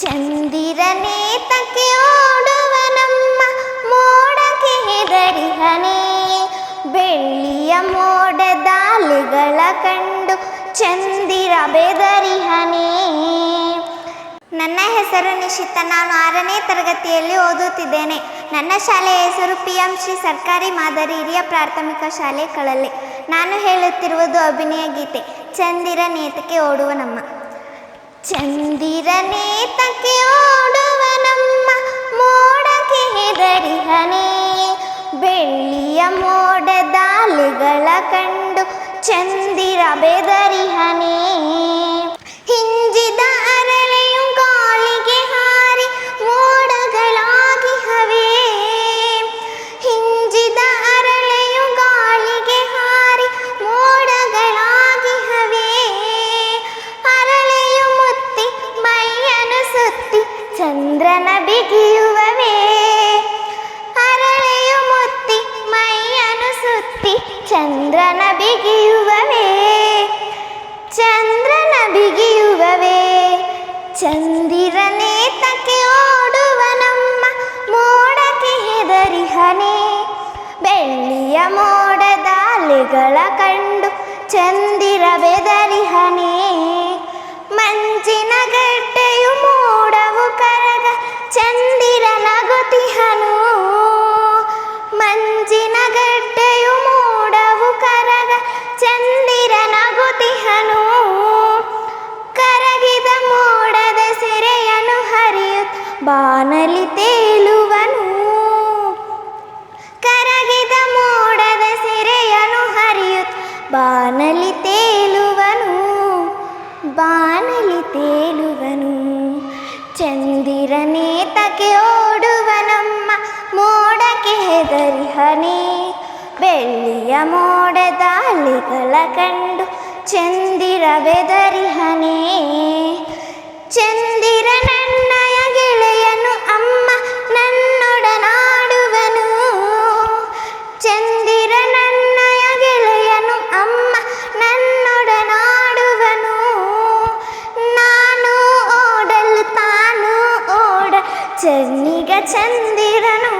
ಚಂದಿರನೇತಕ್ಕೆ ಓಡುವ ನಮ್ಮ ಮೋಡಕ್ಕೆ ಹೆದರಿಹನೇ. ಬೆಳ್ಳಿಯ ಮೋಡದಾಲಿಗಳ ಕಂಡು ಚಂದಿರ ಬೆದರಿಹನೇ. ನನ್ನ ಹೆಸರು ನಿಶಿತ, ನಾನು ಆರನೇ ತರಗತಿಯಲ್ಲಿ ಓದುತ್ತಿದ್ದೇನೆ. ನನ್ನ ಶಾಲೆಯ ಹೆಸರು ಪಿ ಎಂ ಶ್ರೀ ಸರ್ಕಾರಿ ಮಾದರಿ ಹಿರಿಯ ಪ್ರಾಥಮಿಕ ಶಾಲೆ ಕಳಲೆ. ನಾನು ಹೇಳುತ್ತಿರುವುದು ಅಭಿನಯ ಗೀತೆ, ಚಂದಿರ ನೇತಕ್ಕೆ ಓಡುವ ನಮ್ಮ ಚಂದಿರ ತಕ್ಕೆ ಓಡುವ ನಮ್ಮ ಮೋಡಕ್ಕೆ ಹೆದರಿಹನೇ ಬೆಳ್ಳಿಯ ಮೋಡದಾಲಿಗಳ ಕಂಡು ಚಂದಿರ ಬೆದರಿಹನೆ ಚಂದ್ರನ ಬಿಗಿಯುವವೇ. ಅರಳೆಯು ಮುತ್ತಿ, ಮೈಯನು ಸುತ್ತಿ, ಚಂದ್ರನ ಬಿಗಿಯುವವೇ. ಚಂದ್ರನ ಬಿಗಿಯುವವೇ. ಚಂದಿರನೇತಕ್ಕೆ ಓಡುವ ನಮ್ಮ ಮೋಡಕ್ಕೆ ಹೆದರಿಹನೆ ಬೆಳ್ಳಿಯ ಮೋಡದ ಅಲೆಗಳ ಕಂಡು ಚಂದಿರ ಬೆದರಿಹನೆ ಬಾನಲಿ ತೇಲುವನು ಕರಗಿದ ಮೋಡದ ಸೆರೆಯನು ಹರಿಯುತ್ತ ಬಾನಲಿ ತೇಲುವನು ಬಾನಲಿ ತೇಲುವನು ಚಂದಿರನೇತಕ್ಕೆ ಓಡುವ ನಮ್ಮ ಮೋಡಕ್ಕೆ ಹೆದರಿಹನೆ ಬೆಳ್ಳಿಯ ಮೋಡದ ಅಲೆಗಳ ಕಂಡು ಚಂದಿರ ಬೆದರಿಹನೆ ಚಂದಿರ ಚಂದಿರನು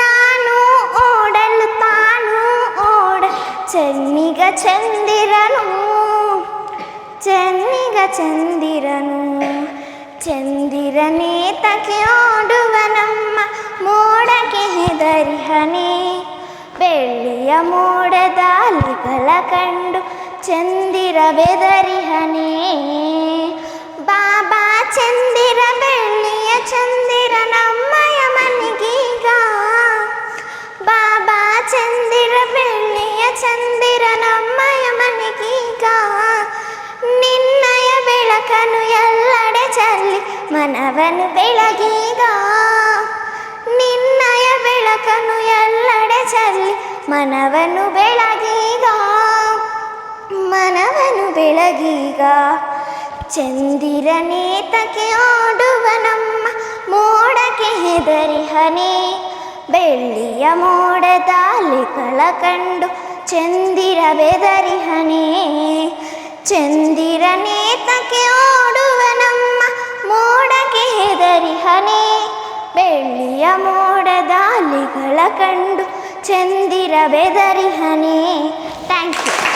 ನಾನು ಓಡಲು ತಾನು ಓಡ ಚೆನ್ನಿಗ ಚಂದಿರನು ಚೆನ್ನಿಗ ಚಂದಿರನು ಚಂದಿರನೇತಕ್ಕೆ ಓಡುವ ನಮ್ಮ ಮೋಡಕ್ಕೆ ಹೆದರಿಹನೆ ಬೆಳ್ಳಿಯ ಮೋಡದ ಅಲೆಗಳ ಕಂಡು ಚಂದಿರ ಬೆದರಿಹನೆ ಬಾಬಾ ಚಂದಿರ ಬೆಳ್ಳಿಯ ಚಂದಿರ ನಮ್ಮಯ ಮನೆಗೀಗ ಬಾಬಾ ಚಂದಿರ ಬೆಳ್ಳಿಯ ಚಂದಿರ ನಮ್ಮಯ ಮನೆಗೀಗ ನಿನ್ನಯ ಬೆಳಕನು ಎಲ್ಲೆಡೆ ಚೆಲ್ಲಿ ಮನವನು ಬೆಳಗೀಗ ನಿನ್ನಯ ಬೆಳಕನು ಎಲ್ಲೆಡೆ ಚೆಲ್ಲಿ ಮನವನು ಬೆಳಗೀಗ ಮನವನು ಬೆಳಗೀಗ ಚಂದಿರನೇತಕ್ಕೆ ಓಡುವ ನಮ್ಮ ಮೋಡಕ್ಕೆ ಹೆದರಿಹನೆ ಬೆಳ್ಳಿಯ ಮೋಡದ ಅಲೆಗಳ ಕಂಡು ಚಂದಿರ ಬೆದರಿಹನೆ ಚಂದಿರನೇತಕ್ಕೆ ಓಡುವ ನಮ್ಮ ಮೋಡಕ್ಕೆ ಹೆದರಿಹನೆ ಬೆಳ್ಳಿಯ ಮೋಡದ ಅಲೆಗಳ ಕಂಡು ಚಂದಿರ ಬೆದರಿಹನೆ ಥ್ಯಾಂಕ್ ಯು